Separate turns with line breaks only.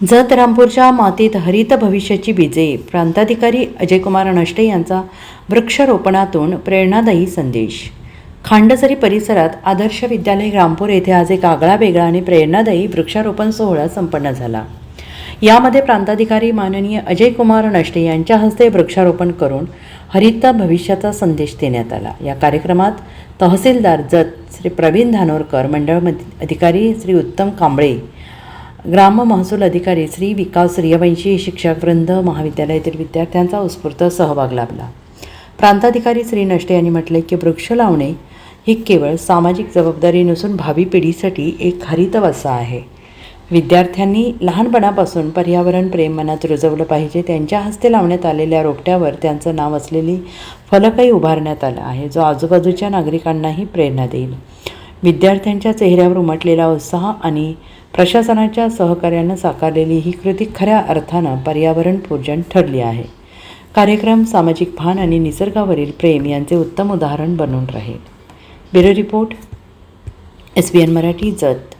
जत रामपूरच्या मातीत हरित भविष्याची बीजे. प्रांताधिकारी अजयकुमार नष्टे यांचा वृक्षारोपणातून प्रेरणादायी संदेश. खांडसरी परिसरात आदर्श विद्यालय रामपूर येथे आज एक आगळा वेगळा आणि प्रेरणादायी वृक्षारोपण सोहळा संपन्न झाला. यामध्ये प्रांताधिकारी माननीय अजयकुमार नष्टे यांच्या हस्ते वृक्षारोपण करून हरित भविष्याचा संदेश देण्यात आला. या कार्यक्रमात तहसीलदार जत श्री प्रवीण धानोरकर मंडळ अधिकारी श्री उत्तम कांबळे ग्राम महसूल अधिकारी श्री विकास सूर्यवंशी शिक्षकवृंद महाविद्यालयातील विद्यार्थ्यांचा उत्स्फूर्त सहभाग लाभला. प्रांताधिकारी श्री नष्टे यांनी म्हटले की वृक्ष लावणे ही केवळ सामाजिक जबाबदारी नसून भावी पिढीसाठी एक हरित वसा आहे. विद्यार्थ्यांनी लहानपणापासून पर्यावरण प्रेम मनात रुजवलं पाहिजे. त्यांच्या हस्ते लावण्यात आलेल्या रोपट्यावर त्यांचं नाव असलेली फलकही उभारण्यात आला आहे. जो आजूबाजूच्या नागरिकांनाही प्रेरणा देईल. विद्यार्थ्यांच्या चेहऱ्यावर उमटलेला उत्साह आणि प्रशासनाच्या सहकार्यानं साकारलेली ही कृती खऱ्या अर्थानं पर्यावरण पूजन ठरली आहे. कार्यक्रम सामाजिक भान आणि निसर्गावरील प्रेम यांचे उत्तम उदाहरण बनून राहील. Bureau report S B N Marathi Jath.